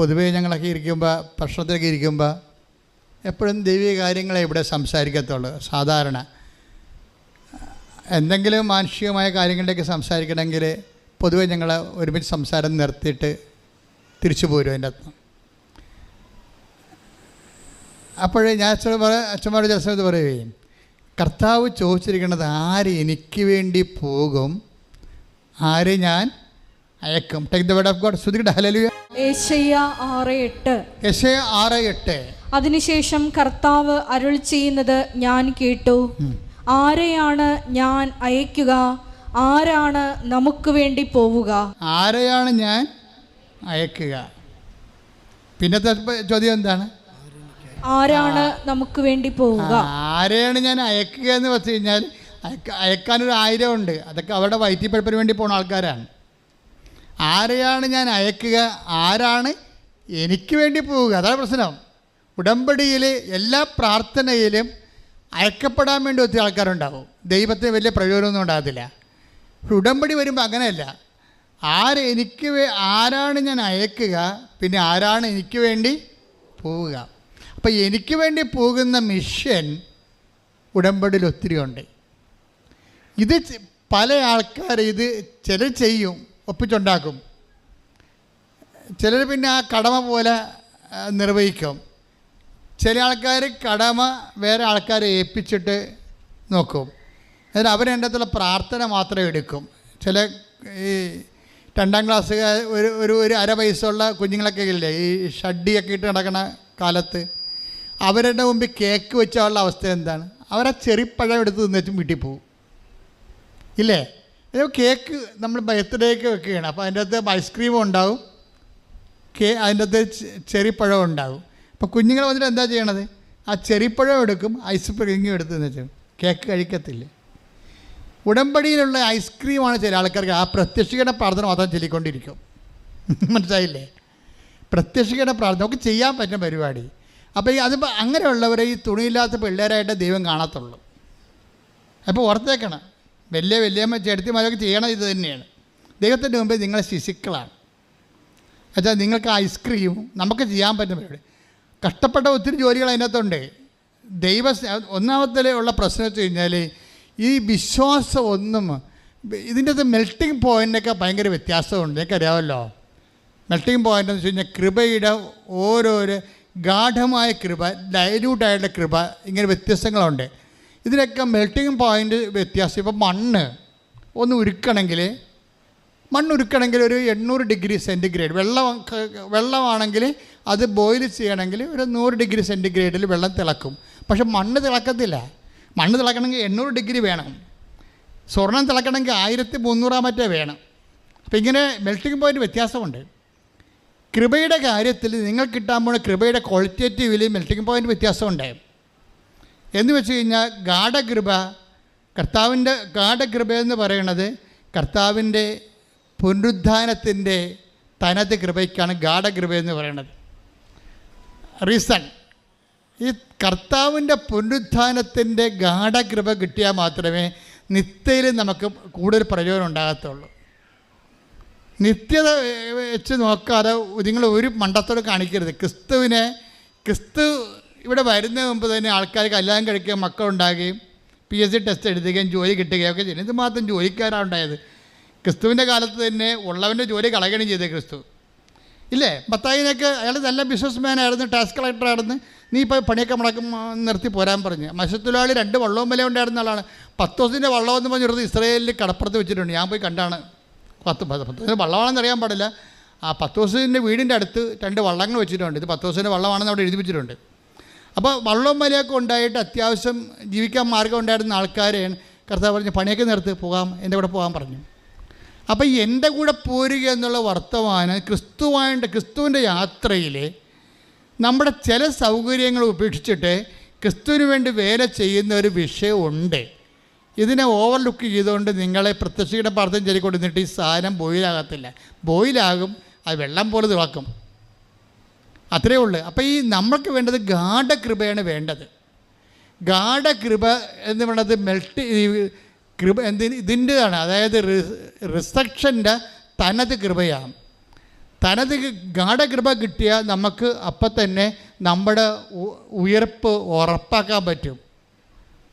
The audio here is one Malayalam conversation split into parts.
പൊതുവേ ഞങ്ങളൊക്കെ ഇരിക്കുമ്പോൾ ഭക്ഷണത്തിലൊക്കെ ഇരിക്കുമ്പോൾ എപ്പോഴും ദൈവിക കാര്യങ്ങളെ ഇവിടെ സംസാരിക്കത്തുള്ളൂ. സാധാരണ. എന്തെങ്കിലും മാനുഷികമായ കാര്യങ്ങളിലേക്ക് സംസാരിക്കണമെങ്കിൽ പൊതുവേ ഞങ്ങൾ ഒരുമിച്ച് സംസാരം നിർത്തിയിട്ട് തിരിച്ചു പോരും അതിന്റെ അകത്ത്. അപ്പോഴേ ഞാൻ അച്ഛൻ പറ അച്ഛന്മാരുടെ ചില പറയുകയും കർത്താവ് ചോദിച്ചിരിക്കുന്നത് ആര് എനിക്ക് വേണ്ടി പോകും? ആര് ഞാൻ അയക്കും? Take the word of God ശ്രുതിയുടെ ഹലലുയ അതിനുശേഷം കർത്താവ് അരുൾ ചെയ്യുന്നത് ഞാൻ കേട്ടു. ആരെയാണ് ഞാൻ അയക്കുക ആരാണ് നമുക്ക് വേണ്ടി പോവുക? ആരെയാണ് ഞാൻ അയക്കുക പിന്നത്തെ ചോദ്യം എന്താണ്? ആരാണ് നമുക്ക് വേണ്ടി പോവുക? ആരെയാണ് ഞാൻ അയക്കുക എന്ന് വെച്ച് കഴിഞ്ഞാൽ അയക്ക അയക്കാനൊരു ആയിരം ഉണ്ട്. അതൊക്കെ അവരുടെ വയറ്റിപ്പഴപ്പിന് വേണ്ടി പോണ ആൾക്കാരാണ്. ആരെയാണ് ഞാൻ അയക്കുക? ആരാണ് എനിക്ക് വേണ്ടി പോവുക? അതാണ് പ്രശ്നം. ഉടമ്പടിയിൽ എല്ലാ പ്രാർത്ഥനയിലും അയക്കപ്പെടാൻ വേണ്ടി ഒത്തിരി ആൾക്കാരുണ്ടാവും. ദൈവത്തിന് വലിയ പ്രയോജനമൊന്നും ഉണ്ടാകത്തില്ല. ഉടമ്പടി വരുമ്പോൾ അങ്ങനെയല്ല. ആര് എനിക്ക് വേ ആരാണ് ഞാൻ അയക്കുക? പിന്നെ ആരാണ് എനിക്ക് വേണ്ടി പോവുക? അപ്പോൾ എനിക്ക് വേണ്ടി പോകുന്ന മിഷൻ ഉടമ്പടിയിൽ ഒത്തിരി ഉണ്ട് ഇത് പല ആൾക്കാർ ഇത് ചില ചെയ്യും. ഒപ്പിച്ചുണ്ടാക്കും. ചിലർ പിന്നെ ആ കടമ പോലെ നിർവഹിക്കും. ചില ആൾക്കാർ കടമ വേറെ ആൾക്കാരെ ഏൽപ്പിച്ചിട്ട് നോക്കും. എന്നിട്ട് അവരതിന്റെ അകത്തുള്ള പ്രാർത്ഥന മാത്രമേ എടുക്കും. ചില ഈ രണ്ടാം ക്ലാസ്സുകാർ ഒരു ഒരു ഒരു അര വയസ്സുള്ള കുഞ്ഞുങ്ങളൊക്കെ ഇല്ലേ ഈ ഷഡിയൊക്കെ ഇട്ട് നടക്കുന്ന കാലത്ത് അവരുടെ മുമ്പിൽ കേക്ക് വെച്ചുള്ള അവസ്ഥ എന്താണ്? അവരാ ചെറിപ്പഴം എടുത്ത് തിന്നിട്ടും വീട്ടിൽ പോവും. ഇല്ലേ? ഇത് കേക്ക് നമ്മൾ ബർത്ത്ഡേക്ക് വെക്കുകയാണ്. അപ്പോൾ അതിന്റെ അകത്ത് ഐസ്ക്രീം ഉണ്ടാവും. കേ അതിന്റെ അകത്ത് ചെറിപ്പഴം ഉണ്ടാകും അപ്പോൾ കുഞ്ഞുങ്ങൾ വന്നിട്ട് എന്താ ചെയ്യണത്? ആ ചെറിപ്പഴം എടുക്കും ഐസ് ക്രീമും എടുത്ത് വെച്ചാൽ കേക്ക് കഴിക്കത്തില്ല. ഉടമ്പടിയിലുള്ള ഐസ്ക്രീമാണ് ചില ആൾക്കാർക്ക് ആ പ്രത്യക്ഷിക്കേണ്ട പ്രാർത്ഥന മാത്രം ചൊല്ലിക്കൊണ്ടിരിക്കും. മനസ്സിലായില്ലേ? പ്രത്യക്ഷിക്കേണ്ട പ്രാർത്ഥന നമുക്ക് ചെയ്യാൻ പറ്റുന്ന പരിപാടി. അപ്പോൾ ഈ അത് അങ്ങനെയുള്ളവരെ ഈ തുണിയില്ലാത്ത പിള്ളേരായിട്ട് ദൈവം കാണത്തുള്ളൂ. അപ്പോൾ ഓർത്തേക്കണം. വലിയ വലിയമ്മ ചെടുത്തിമാരൊക്കെ ചെയ്യണം ഇത് തന്നെയാണ്. ദൈവത്തിന്റെ മുമ്പ് നിങ്ങൾ ശിശുക്കളാണ്. എന്നുവെച്ചാൽ നിങ്ങൾക്ക് ഐസ്ക്രീം നമുക്ക് ചെയ്യാൻ പറ്റുന്ന പരിപാടി കഷ്ടപ്പെട്ട ഒത്തിരി ജോലികൾ അതിനകത്തുണ്ട്. ദൈവ ഒന്നാമത്തെ ഉള്ള പ്രശ്നം വെച്ച് കഴിഞ്ഞാൽ ഈ വിശ്വാസം ഒന്നും ഇതിന്റെ അത് മെൽട്ടിങ് പോയിന്റൊക്കെ ഭയങ്കര വ്യത്യാസമുണ്ട്. എനിക്കറിയാമല്ലോ മെൽട്ടിങ് പോയിന്റ് എന്ന് വെച്ച് കഴിഞ്ഞാൽ കൃപയുടെ ഓരോരോ ഗാഠമായ കൃപ ഡയലൂട്ടായിട്ടുള്ള കൃപ ഇങ്ങനെ വ്യത്യസ്തങ്ങളുണ്ട്. ഇതിനൊക്കെ മെൽട്ടിങ് പോയിന്റ് വ്യത്യാസം. ഇപ്പോൾ മണ്ണ് ഒന്ന് ഉരുക്കണമെങ്കിൽ മണ്ണ് ഉരുക്കണമെങ്കിൽ ഒരു എണ്ണൂറ് ഡിഗ്രി സെന്റിഗ്രേഡ് വെള്ളം വെള്ളമാണെങ്കിൽ അത് ബോയിൽ ചെയ്യണമെങ്കിൽ ഒരു നൂറ് ഡിഗ്രി സെന്റിഗ്രേഡിൽ വെള്ളം തിളക്കും. പക്ഷെ മണ്ണ് തിളക്കത്തില്ല. മണ്ണ് തിളക്കണമെങ്കിൽ എണ്ണൂറ് ഡിഗ്രി വേണം. സ്വർണം തിളക്കണമെങ്കിൽ ആയിരത്തി മുന്നൂറാം മറ്റേ വേണം. അപ്പം ഇങ്ങനെ മെൽട്ടിങ് പോയിന്റ് വ്യത്യാസമുണ്ട്. കൃപയുടെ കാര്യത്തിൽ നിങ്ങൾ കിട്ടാൻ പോണ കൃപയുടെ ക്വാളിറ്റേറ്റീവിൽ മെൽട്ടിങ് പോയിന്റ് വ്യത്യാസമുണ്ട്. എന്ന് വെച്ച് കഴിഞ്ഞാൽ ഗാഠകൃപ കർത്താവിന്റെ ഗാഠകൃപ എന്ന് പറയുന്നത് കർത്താവിന്റെ പുനരുദ്ധാനത്തിന്റെ തനത് കൃപയ്ക്കാണ് ഗാഠകൃപ എന്ന് പറയുന്നത്. റീസൺ ഈ കർത്താവിന്റെ പുനരുദ്ധാനത്തിന്റെ ഗാഠകൃപ കിട്ടിയാൽ മാത്രമേ നിത്യയിൽ നമുക്ക് കൂടുതൽ പ്രയോജനം ഉണ്ടാകത്തുള്ളൂ. നിത്യത വെച്ച് നോക്കാതെ നിങ്ങൾ ഒരു മണ്ടത്തോട് കാണിക്കരുത്. ക്രിസ്തുവിനെ ക്രിസ്തു ഇവിടെ വരുന്നതിന് മുമ്പ് തന്നെ ആൾക്കാർ കല്യാണം കഴിക്കുകയും മക്കളുണ്ടാകുകയും പി എസ് സി ടെസ്റ്റ് എഴുതുകയും ജോലി കിട്ടുകയും ഒക്കെ ചെയ്യുന്നത് മാത്രം ജോലിക്കാരാണ് ഉണ്ടായത്. ക്രിസ്തുവിന്റെ കാലത്ത് തന്നെ ഉള്ളവന്റെ ജോലി കളയുകയും ചെയ്തത് ക്രിസ്തു. ഇല്ലേ? മത്തായിനൊക്കെ അയാൾ നല്ല ബിസിനസ് മാൻ ആയിരുന്നു ടാക്സ് കളക്ടറായിരുന്നു നീ ഇപ്പോൾ പണിയൊക്കെ മുടക്കം നിർത്തി പോരാൻ പറഞ്ഞു. മത്സ്യത്തൊഴിലാളി രണ്ട് വള്ളവും വില ഉണ്ടായിരുന്ന ആളാണ്. പത്ത് ദിവസത്തിന്റെ വള്ളം എന്ന് പറഞ്ഞിടത്ത് ഇസ്രയേലിൽ കടപ്പുറത്ത് വെച്ചിട്ടുണ്ട്. ഞാൻ പോയി കണ്ടാണ്. പത്ത് പത്ത് പത്ത് ദിവസം വള്ളമാണെന്ന് അറിയാൻ പാടില്ല. ആ പത്ത് ദിവസത്തിന്റെ വീടിന്റെ അടുത്ത് രണ്ട് വള്ളങ്ങൾ വെച്ചിട്ടുണ്ട്. ഇത് പത്ത് ദിവസത്തിന്റെ വള്ളമാണെന്ന് അവിടെ എഴുതി വെച്ചിട്ടുണ്ട്. അപ്പോൾ വള്ളവും വലയൊക്കെ ഉണ്ടായിട്ട് അത്യാവശ്യം ജീവിക്കാൻ മാർഗം ഉണ്ടായിരുന്ന ആൾക്കാരെയാണ് കർത്താവ് പറഞ്ഞ് പണിയൊക്കെ നിർത്ത് പോകാം എന്റെ കൂടെ പോകാൻ പറഞ്ഞു. അപ്പോൾ എന്റെ കൂടെ പോരുക എന്നുള്ള വർത്തമാനം ക്രിസ്തുവായിട്ട് ക്രിസ്തുവിന്റെ യാത്രയിൽ നമ്മുടെ ചില സൗകര്യങ്ങൾ ഉപേക്ഷിച്ചിട്ട് ക്രിസ്തുവിന് വേണ്ടി വേല ചെയ്യുന്ന ഒരു വിഷയമുണ്ട്. ഇതിനെ ഓവർലുക്ക് ചെയ്തുകൊണ്ട് നിങ്ങളെ പ്രത്യക്ഷയുടെ പ്രാർത്ഥന ചൊല്ലിക്കൊണ്ടിരുന്നിട്ട് ഈ സാധനം ബോയിലാകത്തില്ല. ബോയിലാകും അത് വെള്ളം പോലെ തിളക്കും. അത്രയേ ഉള്ളൂ. അപ്പോൾ ഈ നമ്മൾക്ക് വേണ്ടത് ഗാഠകൃപയാണ് വേണ്ടത്. ഗാഠകൃപ എന്ന് പറയുന്നത് മെൽറ്റ് കൃപ എന്തി ഇതിന്റെതാണ്. അതായത് റിസക്ഷന്റെ തനത് കൃപയാണ്. തനത് ഗാഠകൃപ കിട്ടിയാൽ നമുക്ക് അപ്പം തന്നെ നമ്മുടെ ഉയർപ്പ് ഉറപ്പാക്കാൻ പറ്റും.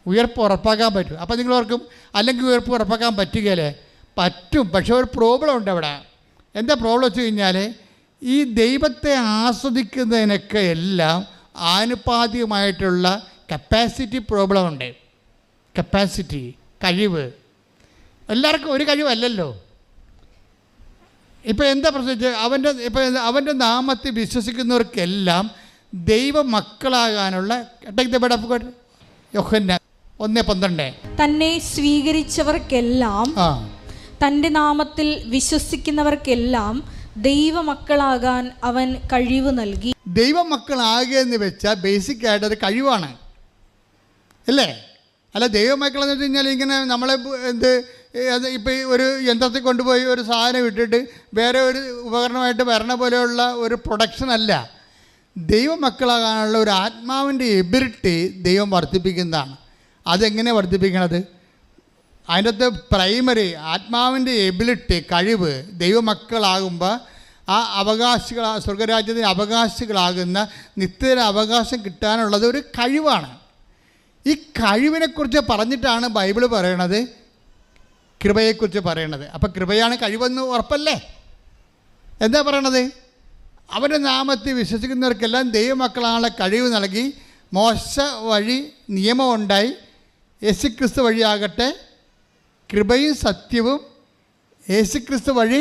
ഉയർപ്പ് ഉറപ്പാക്കാൻ പറ്റും. അപ്പോൾ നിങ്ങൾ ഓർക്കും അല്ലെങ്കിൽ ഉയർപ്പ് ഉറപ്പാക്കാൻ പറ്റുകയല്ലേ? പറ്റും. പക്ഷേ ഒരു പ്രോബ്ലം ഉണ്ട് അവിടെ. എന്താ പ്രോബ്ലം വെച്ച് കഴിഞ്ഞാൽ ഈ ദൈവത്തെ ആസ്വദിക്കുന്നതിനൊക്കെ എല്ലാം ആനുപാതികമായിട്ടുള്ള കപ്പാസിറ്റി പ്രോബ്ലം ഉണ്ട്. കപ്പാസിറ്റി കഴിവ്. എല്ലാവർക്കും ഒരു കഴിവല്ലല്ലോ ഇപ്പോൾ എന്താ പ്രശ്നം? അവന്റെ ഇപ്പോൾ അവന്റെ നാമത്തിൽ വിശ്വസിക്കുന്നവർക്കെല്ലാം ദൈവ മക്കളാകാനുള്ള take the bed of God Yohanna ഒന്ന് പന്ത്രണ്ട്. തന്നെ സ്വീകരിച്ചവർക്കെല്ലാം തന്റെ നാമത്തിൽ വിശ്വസിക്കുന്നവർക്കെല്ലാം ദൈവമക്കളാകാൻ അവൻ കഴിവ് നൽകി. ദൈവമക്കളാകുക എന്ന് വെച്ചാൽ ബേസിക് ആയിട്ട് ഒരു കഴിവാണ്. അല്ലേ? അല്ല ദൈവമക്കൾ എന്ന് വെച്ച് കഴിഞ്ഞാൽ ഇങ്ങനെ നമ്മളെ എന്ത് ഇപ്പം ഒരു യന്ത്രത്തിൽ കൊണ്ടുപോയി ഒരു സാധനം ഇട്ടിട്ട് വേറെ ഒരു ഉപകരണമായിട്ട് വരണ പോലെയുള്ള ഒരു പ്രൊഡക്ഷൻ അല്ല. ദൈവമക്കളാകാനുള്ള ഒരു ആത്മാവിന്റെ എബിലിറ്റി ദൈവം വർദ്ധിപ്പിക്കുന്നതാണ്. അതെങ്ങനെ വർദ്ധിപ്പിക്കണത്? അതിന്റെ പ്രൈമറി ആത്മാവിന്റെ എബിലിറ്റി കഴിവ് ദൈവമക്കളാകുമ്പോൾ ആ അവകാശികൾ സ്വർഗരാജ്യത്തിന് അവകാശികളാകുന്ന നിത്യര അവകാശം കിട്ടാനുള്ളത് ഒരു കഴിവാണ്. ഈ കഴിവിനെക്കുറിച്ച് പറഞ്ഞിട്ടാണ് ബൈബിൾ പറയണത്. കൃപയെക്കുറിച്ച് പറയണത്. അപ്പം കൃപയാണ് കഴിവെന്ന് ഉറപ്പല്ലേ? എന്താ പറയണത്? അവന്റെ നാമത്തിൽ വിശ്വസിക്കുന്നവർക്കെല്ലാം ദൈവമക്കളാണുള്ള കഴിവ് നൽകി മോശ വഴി നിയമമുണ്ടായി. യേശുക്രിസ്തു വഴിയാകട്ടെ കൃപയും സത്യവും യേശുക്രിസ്തു വഴി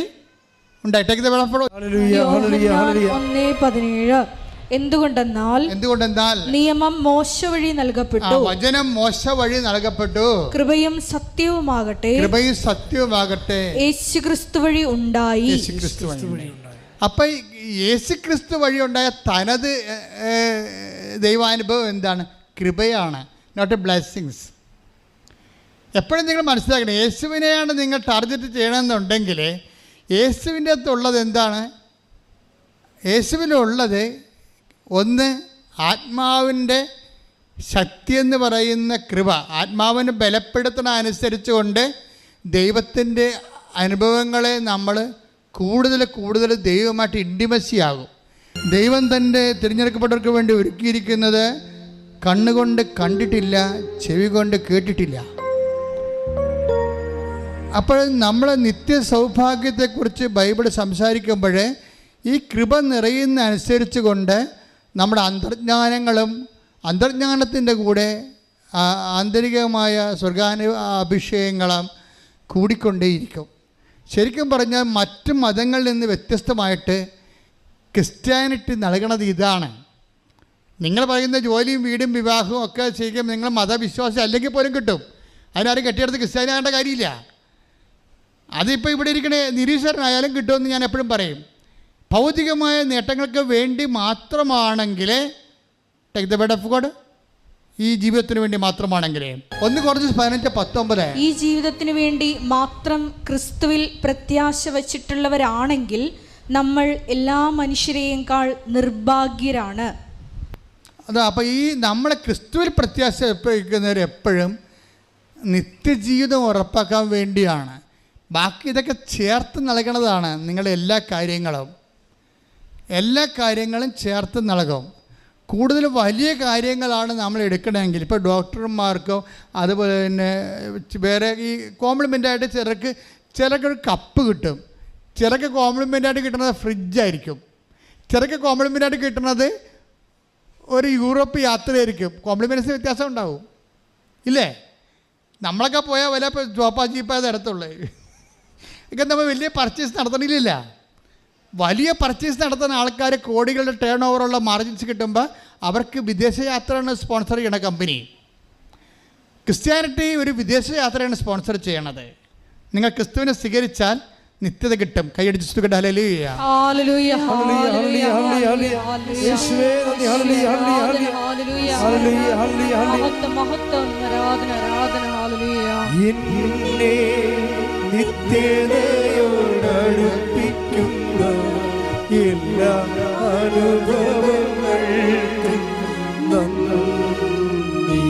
എന്തുകൊണ്ടെന്നാൽ എന്തുകൊണ്ടെന്നാൽ നിയമം മോശ വഴി നൽകപ്പെട്ടു. വചനം മോശ വഴി നൽകപ്പെട്ടു. കൃപയും സത്യവുമാകട്ടെ. കൃപയും സത്യവുമാകട്ടെ. യേശു ക്രിസ്തു വഴി ഉണ്ടായി. യേശുക്രിസ്തു വഴി ഉണ്ടായി. അപ്പൊ യേശു യേശുക്രിസ്തു വഴി ഉണ്ടായ തനത് ദൈവാനുഭവം എന്താണ്? കൃപയാണ് നോട്ട് എ ബ്ലെസ്സിങ്സ് എപ്പോഴും നിങ്ങൾ മനസ്സിലാക്കണം. യേശുവിനെയാണ് നിങ്ങൾ ടാർഗറ്റ് ചെയ്യണമെന്നുണ്ടെങ്കിൽ യേശുവിന്റെ അകത്തുള്ളത് എന്താണ്? യേശുവിനുള്ളത് ഒന്ന് ആത്മാവിന്റെ ശക്തി എന്ന് പറയുന്ന കൃപ. ആത്മാവിനെ ബലപ്പെടുത്തണ അനുസരിച്ച് കൊണ്ട് ദൈവത്തിന്റെ അനുഭവങ്ങളെ നമ്മൾ കൂടുതൽ കൂടുതൽ ദൈവമായിട്ട് ഇന്റിമസിയാകും ദൈവം തന്റെ തിരഞ്ഞെടുക്കപ്പെട്ടവർക്ക് വേണ്ടി ഒരുക്കിയിരിക്കുന്നത് കണ്ണുകൊണ്ട് കണ്ടിട്ടില്ല ചെവി കൊണ്ട് കേട്ടിട്ടില്ല. അപ്പോൾ നമ്മളെ നിത്യ സൗഭാഗ്യത്തെക്കുറിച്ച് ബൈബിൾ സംസാരിക്കുമ്പോൾ ഈ കൃപ നിറയുന്ന അനുസരിച്ച് കൊണ്ട് നമ്മുടെ അന്തർജ്ഞാനങ്ങളും അന്തർജ്ഞാനത്തിന്റെ കൂടെ ആന്തരികമായ സ്വർഗാനു അഭിഷേകങ്ങളും കൂടിക്കൊണ്ടേയിരിക്കും. ശരിക്കും പറഞ്ഞാൽ മറ്റു മതങ്ങളിൽ നിന്ന് വ്യത്യസ്തമായിട്ട് ക്രിസ്ത്യാനിറ്റി നൽകണത് ഇതാണ്. നിങ്ങൾ പറയുന്ന ജോലിയും വീടും വിവാഹവും ഒക്കെ ശരിക്കും നിങ്ങൾ മതവിശ്വാസം അല്ലെങ്കിൽ പോലും കിട്ടും. അതിനാരും കെട്ടിയെടുത്ത് ക്രിസ്ത്യാനി ആകേണ്ട കാര്യമില്ല. അതിപ്പോൾ ഇവിടെ ഇരിക്കണ നിരീശ്വരനായാലും കിട്ടുമെന്ന് ഞാൻ എപ്പോഴും പറയും. ഭൗതികമായ നേട്ടങ്ങൾക്ക് വേണ്ടി മാത്രമാണെങ്കിൽ take the bed of God ഈ ജീവിതത്തിന് വേണ്ടി മാത്രമാണെങ്കിൽ ഒന്ന് കുറച്ച് പതിനഞ്ച് പത്തൊമ്പത്. ഈ ജീവിതത്തിന് വേണ്ടി മാത്രം ക്രിസ്തുവിൽ പ്രത്യാശ വച്ചിട്ടുള്ളവരാണെങ്കിൽ നമ്മൾ എല്ലാ മനുഷ്യരെയേക്കാൾ നിർഭാഗ്യരാണ്. അതാ അപ്പോൾ ഈ നമ്മളെ ക്രിസ്തുവിൽ പ്രത്യാശ വയ്ക്കുന്നവർ എപ്പോഴും നിത്യജീവിതം ഉറപ്പാക്കാൻ വേണ്ടിയാണ്. ബാക്കി ഇതൊക്കെ ചേർത്ത് നൽകണതാണ് നിങ്ങളുടെ എല്ലാ കാര്യങ്ങളും. എല്ലാ കാര്യങ്ങളും ചേർത്ത് നൽകും. കൂടുതൽ വലിയ കാര്യങ്ങളാണ് നമ്മൾ എടുക്കണമെങ്കിൽ. ഇപ്പോൾ ഡോക്ടർമാർക്കോ അതുപോലെ തന്നെ വേറെ ഈ കോംപ്ലിമെന്റായിട്ട് ചിലർക്ക് ഒരു കപ്പ് കിട്ടും. ചിലർക്ക് കോംപ്ലിമെന്റായിട്ട് കിട്ടുന്നത് ഫ്രിഡ്ജായിരിക്കും ചിലർക്ക് കോംപ്ലിമെന്റായിട്ട് കിട്ടുന്നത് ഒരു യൂറോപ്പ് യാത്രയായിരിക്കും. കോംപ്ലിമെൻസിന് വ്യത്യാസം ഉണ്ടാവും. ഇല്ലേ? നമ്മളൊക്കെ പോയാൽ വല്ല ഇപ്പോൾ ജോപ്പാ ജീപ്പാ തരത്തുള്ളൂ ഒക്കെ നമ്മൾ വലിയ പർച്ചേസ് നടത്തണില്ല വലിയ പർച്ചേസ് നടത്തുന്ന ആൾക്കാർ കോടികളുടെ ടേൺ ഓവറുള്ള മാർജിൻസ് കിട്ടുമ്പോൾ അവർക്ക് വിദേശയാത്രയാണ് സ്പോൺസർ ചെയ്യണ കമ്പനി ക്രിസ്ത്യാനിറ്റി ഒരു വിദേശയാത്രയാണ് സ്പോൺസർ ചെയ്യണത്. നിങ്ങൾ ക്രിസ്തുവിനെ സ്വീകരിച്ചാൽ നിത്യത കിട്ടും. കൈയടിച്ച് സുഖം hallelujah. Hallelujah, hallelujah, hallelujah, hallelujah. Hallelujah. യേശുവേ നന്ദി, hallelujah, hallelujah, hallelujah. Hallelujah, hallelujah, hallelujah. മഹത്വം, മഹത്വം, ആരാധന ആരാധന. ഹല്ലേലൂയ. നിത്യതയോടടുപ്പിക്കുന്ന എല്ലാ അനുഭവങ്ങൾക്കും നന്ദി.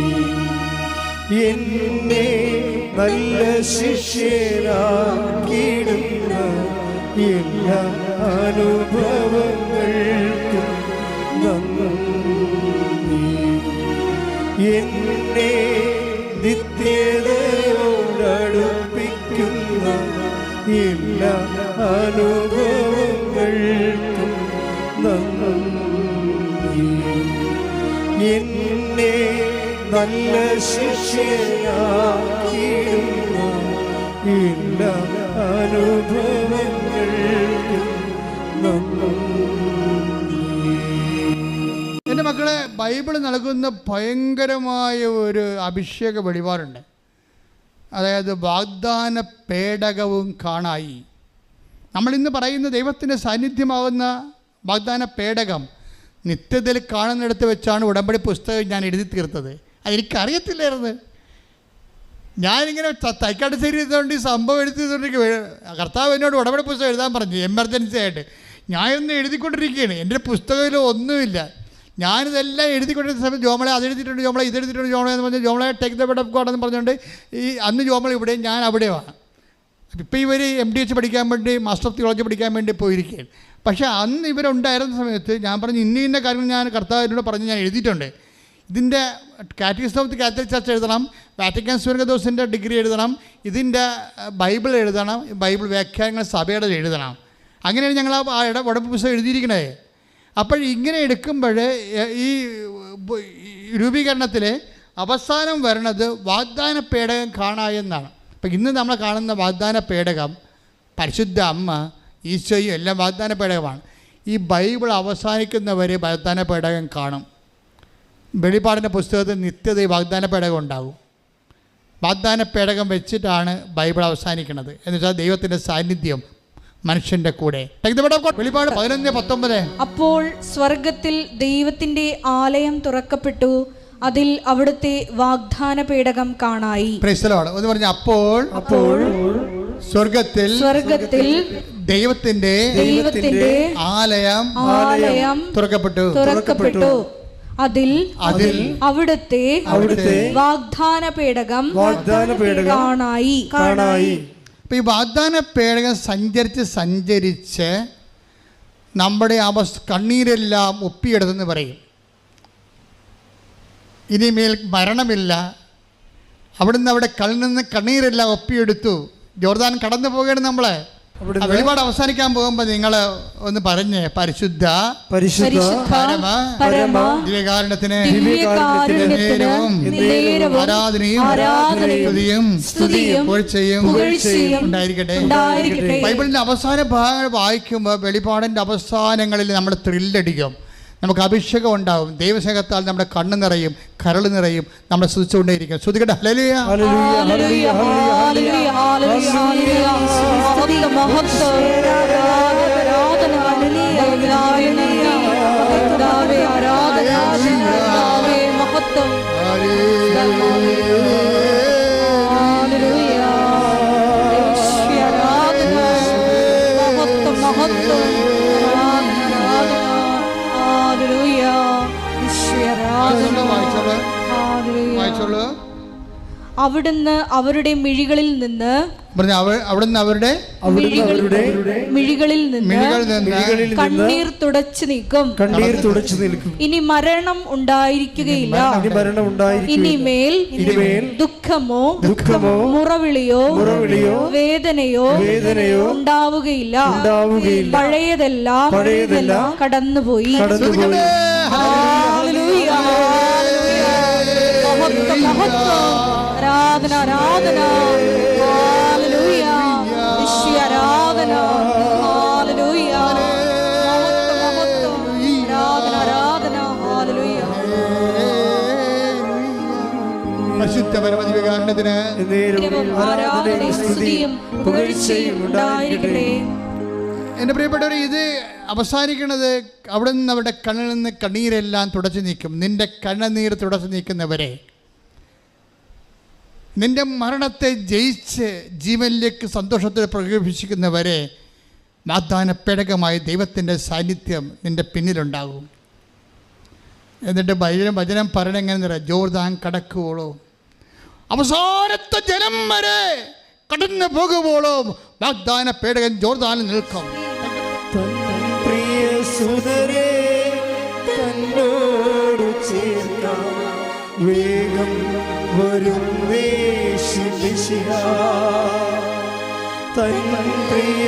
എന്നെ നല്ല ശിഷ്യരാക്കിയിടുന്ന എല്ലാ അനുഭവങ്ങൾക്കും നന്ദി. എന്നെ എല്ലാ അനുഭവങ്ങൾക്കും നന്ദി. എന്നെ നല്ല ശിക്ഷയാക്കിയിരുന്ന എല്ലാ അനുഭവങ്ങൾക്കും എന്റെ മക്കളെ ബൈബിൾ നൽകുന്ന ഭയങ്കരമായ ഒരു അഭിഷേക വെളിപാടുണ്ട്. അതായത് വാഗ്ദാന പേടകവും കാണായി. നമ്മളിന്ന് പറയുന്ന ദൈവത്തിന്റെ സാന്നിധ്യമാവുന്ന വാഗ്ദാന പേടകം നിത്യത്തിൽ കാണുന്നിടത്ത് വെച്ചാണ് ഉടമ്പടി പുസ്തകം ഞാൻ എഴുതി തീർത്തത്. അതെനിക്കറിയത്തില്ലായിരുന്നു. ഞാനിങ്ങനെ തൈക്കാട്ട് തൈക്കാട് ശരി ചെയ്തുകൊണ്ട് ഈ സംഭവം എഴുതിയതുകൊണ്ട് കർത്താവ് എന്നോട് ഉടമ്പടി പുസ്തകം എഴുതാൻ പറഞ്ഞു. എമർജൻസി ആയിട്ട്. ഞാനൊന്ന് എഴുതിക്കൊണ്ടിരിക്കുകയാണ്. എന്റെ പുസ്തകത്തിൽ ഒന്നുമില്ല. ഞാനിതെല്ലാം എഴുതിക്കൊണ്ടിരുന്ന സമയത്ത് ജോമളെ അത് എഴുതിയിട്ടുണ്ട് ജോമളെ ഇത് എഴുതിയിട്ടുണ്ട് ജോമളെ എന്ന് പറഞ്ഞാൽ ജോമളെ take the bed of God എന്ന് പറഞ്ഞുകൊണ്ട് ഈ അന്ന് ജോമള ഇവിടെ ഞാൻ അവിടെയുമാണ് ഇപ്പോൾ ഇവർ എം ഡി എച്ച് പഠിക്കാൻ വേണ്ടി മാസ്റ്റർ ഓഫ് തിയോളജി പഠിക്കാൻ വേണ്ടി പോയിരിക്കുകയാണ്. പക്ഷേ അന്ന് ഇവരുണ്ടായിരുന്ന സമയത്ത് ഞാൻ പറഞ്ഞു ഇന്ന ഇന്ന കാര്യങ്ങൾ ഞാൻ കർത്താവിനോട് പറഞ്ഞ് ഞാൻ എഴുതിയിട്ടുണ്ട്. ഇതിന്റെ category of the catholic church എഴുതണം വാറ്റിക്കൻ സ്വർഗദോസിന്റെ ഡിഗ്രി എഴുതണം ഇതിന്റെ ബൈബിൾ എഴുതണം ബൈബിൾ വ്യാഖ്യാനങ്ങൾ സഭയുടെ എഴുതണം. അങ്ങനെയാണ് ഞങ്ങൾ ആ ഇട ഉടമ്പ് പുസ്തകം എഴുതിയിരിക്കണേ അപ്പോൾ ഇങ്ങനെ എടുക്കുമ്പോൾ ഈ രൂപീകരണത്തിൽ അവസാനം വരണത് വാഗ്ദാന പേടകം കാണായെന്നാണ് അപ്പം ഇന്ന് നമ്മൾ കാണുന്ന വാഗ്ദാന പേടകം പരിശുദ്ധ അമ്മ ഈശോയും എല്ലാം വാഗ്ദാന പേടകമാണ്. ഈ ബൈബിൾ അവസാനിക്കുന്നവരെ വാഗ്ദാന പേടകം കാണും. വെളിപാടിന്റെ പുസ്തകത്തിൽ നിത്യത വാഗ്ദാന പേടകം ഉണ്ടാകും. വാഗ്ദാന പേടകം വെച്ചിട്ടാണ് ബൈബിൾ അവസാനിക്കുന്നത്. എന്നുവെച്ചാൽ ദൈവത്തിന്റെ സാന്നിധ്യം മനുഷ്യന്റെ കൂടെ. വെളിപാട്. പതിനൊന്ന് പത്തൊമ്പത്. അപ്പോൾ സ്വർഗത്തിൽ ദൈവത്തിന്റെ ആലയം തുറക്കപ്പെട്ടു. അതിൽ അവിടുത്തെ വാഗ്ദാന പേടകം കാണായി. എന്ന് പറഞ്ഞ അപ്പോൾ അപ്പോൾ സ്വർഗത്തിൽ സ്വർഗത്തിൽ ദൈവത്തിന്റെ ദൈവത്തിന്റെ ആലയം ആലയം തുറക്കപ്പെട്ടു. തുറക്കപ്പെട്ടു. അതിൽ അതിൽ അവിടുത്തെ അവിടുത്തെ വാഗ്ദാന പേടകം വാഗ്ദാന പേടകം കാണായി. കാണായി. അപ്പോൾ ഈ വാഗ്ദാന പേടകം സഞ്ചരിച്ച് സഞ്ചരിച്ച് നമ്മുടെ അവസ്ഥ കണ്ണീരെല്ലാം ഒപ്പിയെടുത്തെന്ന് പറയും. ഇനിമേൽ മരണമില്ല. അവിടുന്ന് അവിടെ കണ്ണിൽ നിന്ന് കണ്ണീരെല്ലാം ഒപ്പിയെടുത്തു. ജോർദാൻ കടന്നു പോവുകയാണ് നമ്മളെ. വെളിപാട് അവസാനിക്കാൻ പോകുമ്പോ നിങ്ങൾ ഒന്ന് പറഞ്ഞേ പരിശുദ്ധ പരിശുദ്ധ പരമ പരമ ദിവ്യകാരണത്തിന് ദിവ്യകാരുണ്യത്തിന് നേരവും നേരവും ആരാധനയും സ്തുതിയും സ്തുതിയും പുകഴ്ചയും പുകഴ്ചയും ഉണ്ടായിരിക്കട്ടെ. ഉണ്ടായിരിക്കട്ടെ. ബൈബിളിന്റെ അവസാന ഭാഗങ്ങൾ വായിക്കുമ്പോൾ വെളിപാടിന്റെ അവസാനങ്ങളിൽ നമ്മൾ ത്രില്ലടിക്കും. നമുക്ക് അഭിഷേകം ഉണ്ടാവും. ദൈവസ്നേഹത്താൽ നമ്മുടെ കണ്ണ് നിറയും കരൾ നിറയും നമ്മളെ സ്തുതിച്ചുകൊണ്ടേയിരിക്കും. ശ്രുതികട്ടെ ഹല്ലേലൂയ. ഹല്ലേലൂയ അവിടുന്ന് അവരുടെ മിഴികളിൽ നിന്ന് അവിടുന്ന് അവരുടെ മിഴികളിൽ നിന്ന് മിഴികളിൽ നിന്ന് കണ്ണീർ തുടച്ചു നീക്കും. കണ്ണീർ തുടച്ചു നിൽക്കും. ഇനി മരണം ഉണ്ടായിരിക്കുകയില്ല. ഇനി മരണം ഉണ്ടായിരിക്കും ഇനിമേൽ ദുഃഖമോ ദുഃഖമോ മുറവിളിയോ മുറവിളിയോ വേദനയോ വേദനയോ ഉണ്ടാവുകയില്ല. ഉണ്ടാവുകയില്ല. പഴയതെല്ലാം പഴയതെല്ലാം കടന്നുപോയി. കടന്നുപോയി. Hallelujah, hallelujah. മഹത്വം, മഹത്വം. ആരാധന ആരാധന. ആരാധന. പരിശുദ്ധ എന്റെ പ്രിയപ്പെട്ടവർ ഇത് അവസാനിക്കുന്നത് അവിടെ നിന്ന് അവരുടെ കണ്ണിൽ നിന്ന് കണ്ണീരെല്ലാം തുടച്ചു നീക്കും. നിന്റെ കണ്ണുനീർ തുടച്ചു നീക്കുന്നവരെ. നിന്റെ മരണത്തെ ജയിച്ച് ജീവനിലേക്ക് സന്തോഷത്തിൽ പ്രകടിപ്പിക്കുന്നവരെ വാഗ്ദാന പേടകമായി ദൈവത്തിന്റെ സാന്നിധ്യം നിന്റെ പിന്നിലുണ്ടാകും. എന്നിട്ട് ഭജനം വചനം പറയണ എങ്ങനെ ജോർദാൻ കടക്കുവോളോ. അവസാനത്തെ ജനം വരെ കടന്നു പോകുമ്പോളോ വാഗ്ദാന പേടകൻ ജോർദാനിൽ നിൽക്കും. തൻ സുതരെ വേശിദിശിഹ തൻ പ്രിയ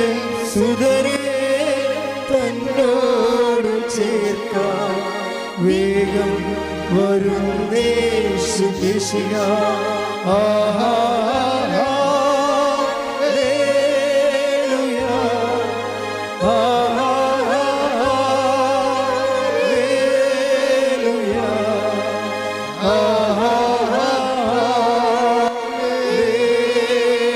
സുതരെ തന്നോടു ചേർക്കാം. വേഗം വരും വേശിദിശിഹ ആഹാ.